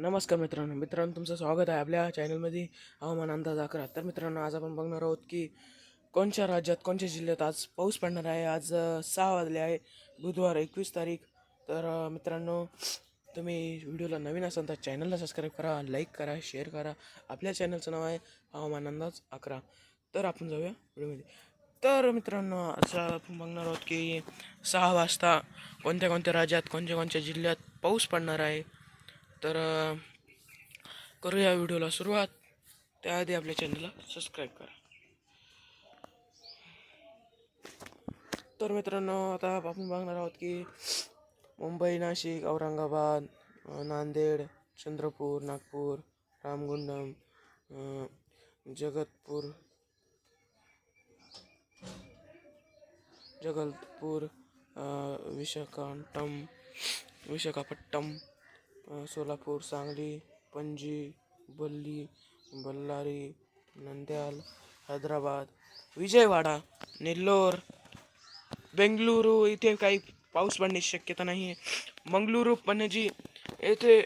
नमस्कार मित्रांनो. मित्रांनो तुमचं स्वागत आहे आपल्या चॅनलमध्ये हवामान अंदाज अकरा. तर मित्रांनो आज आपण बघणार आहोत की कोणत्या राज्यात कोणत्या जिल्ह्यात आज पाऊस पडणार आहे? आज सहा वाजले आहे बुधवार एकवीस तारीख. तर मित्रांनो तुम्ही व्हिडिओला नवीन असाल तर चॅनलला सबस्क्राईब करा लाईक करा शेअर करा. आपल्या चॅनलचं नाव आहे हवामान अंदाज अकरा. तर आपण जाऊया व्हिडिओमध्ये. तर मित्रांनो असं आपण बघणार आहोत की सहा वाजता कोणत्या कोणत्या राज्यात कोणत्या कोणत्या जिल्ह्यात पाऊस पडणार आहे? तर करू करूया व्हिडिओला सुरुवात. त्याआधी आपल्या चॅनलला सबस्क्राईब करा. तर मित्रांनो आता आपण बघणार आहोत की मुंबई नाशिक औरंगाबाद नांदेड चंद्रपूर नागपूर रामगुंडम जगतपूर जगतपूर विशाखापट्टम विशाखापट्टम सोलापूर सांगली पणजी बल्ली बल्लारी नंद्याल हैदराबाद विजयवाडा नेल्लोर बेंगलुरू इथे काही पाऊस पडण्याची शक्यता नाही आहे मंगळुरू पणजी येथे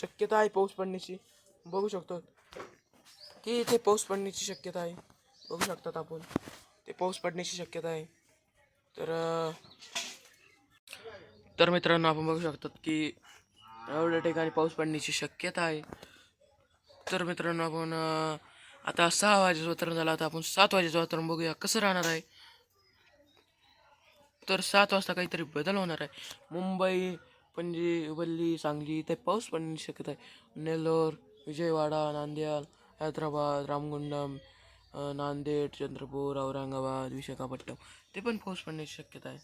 शक्यता आहे पाऊस पडण्याची. बघू शकतो. की इथे पाऊस पडण्याची शक्यता आहे. बघू शकतात आपण. ते पाऊस पडण्याची शक्यता आहे. तर तर मित्रांनो आपण बघू शकतात की एवढ्या ठिकाणी पाऊस पडण्याची शक्यता आहे. तर मित्रांनो आपण आता सहा वाजेचं वातावरण झालं. आता आपण सात वाजेचं वातावरण बघूया. कसं राहणार आहे? तर सात वाजता काहीतरी बदल होणार आहे. मुंबई पणजी वल्ली सांगली इथे पाऊस पडण्याची शक्यता आहे. नेल्लोर विजयवाडा नांदेड हैदराबाद रामगुंडम नांदेड चंद्रपूर औरंगाबाद विशाखापट्टणम ते पण पाऊस पडण्याची शक्यता आहे.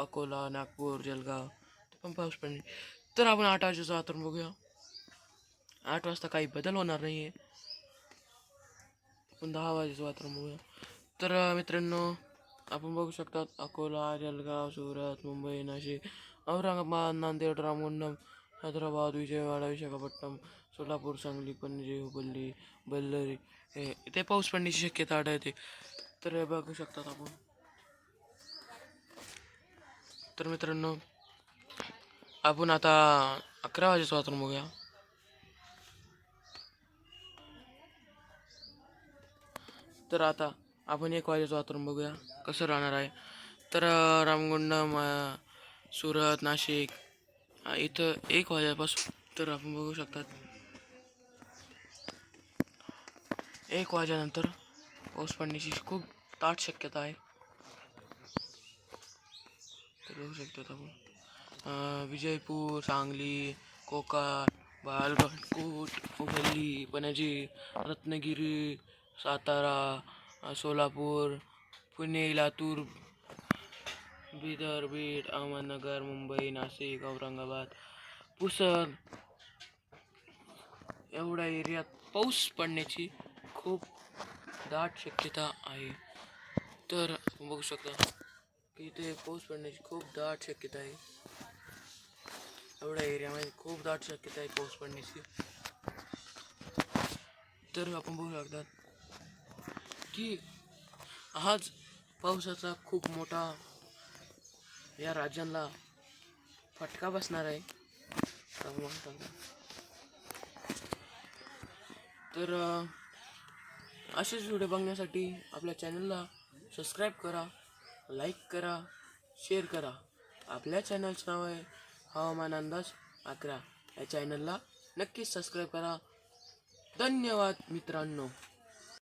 अकोला नागपूर जलगाव ते पण पाऊस पडणे तर आपण आठ वाजेचं वातावरण बघूया आठ वाजता काही बदल होणार नाही आहे आपण दहा वाजेचं वातावरण बघूया तर मित्रांनो आपण बघू शकतात अकोला जलगाव सुरत मुंबई नाशिक औरंगाबाद नांदेड रामगुंडम हैदराबाद विजयवाडा विशाखापट्टणम सोलापूर सांगली पणजी हुबल्ली बल्लरी हे इथे पाऊस पडण्याची शक्यता आढळते तर हे बघू शकतात आपण तर मित्रांनो आपण आता अकरा वाजेचं वातावरण बघूया. तर आता आपण एक वाजेचं वातावरण बघूया. कसं राहणार आहे? तर रामगुंड रामगुंडम सुरत नाशिक इथं एक वाजेपासून तर आपण बघू शकतात. एक वाजेनंतर पाऊस पडण्याची खूप दाट शक्यता आहे. तर बघू शकतात आपण. विजयपूर सांगली कोकण बालगड कोट हुबळी पणजी रत्नागिरी सातारा सोलापूर पुणे लातूर बिदर बीड अहमदनगर मुंबई नाशिक औरंगाबाद पुसद. एवढ्या एरियात पाऊस पडण्याची खूप दाट शक्यता आहे. तर बघू शकता की इथे पाऊस पडण्याची खूप दाट शक्यता आहे. एवढ्या एरियामध्ये खूप दाट शक्यता आहे पाऊस पडण्याची. तर आपण बघू शकतात की आज पावसाचा खूप मोठा या राज्यांना फटका बसणार आहे. तर असेच व्हिडिओ बघण्यासाठी आपल्या चॅनलला सबस्क्राईब करा लाईक करा शेअर करा. आपल्या चॅनलचं नाव आहे हवामान अंदाज अकरा. या चॅनलला नक्कीच सबस्क्राईब करा. धन्यवाद मित्रांनो.